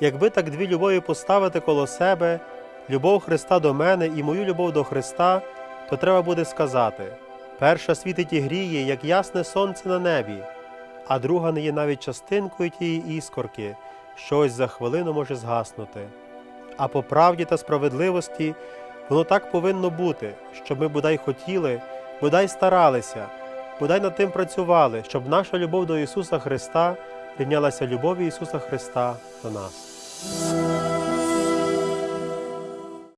Якби так дві любові поставити коло себе, любов Христа до мене і мою любов до Христа, то треба буде сказати перша світить і гріє, як ясне сонце на небі, а друга не є навіть частинкою тієї іскорки, що ось за хвилину може згаснути. А по правді та справедливості воно так повинно бути, щоб ми бодай хотіли, бодай старалися, бодай над тим працювали, щоб наша любов до Ісуса Христа рівнялася любові Ісуса Христа до нас.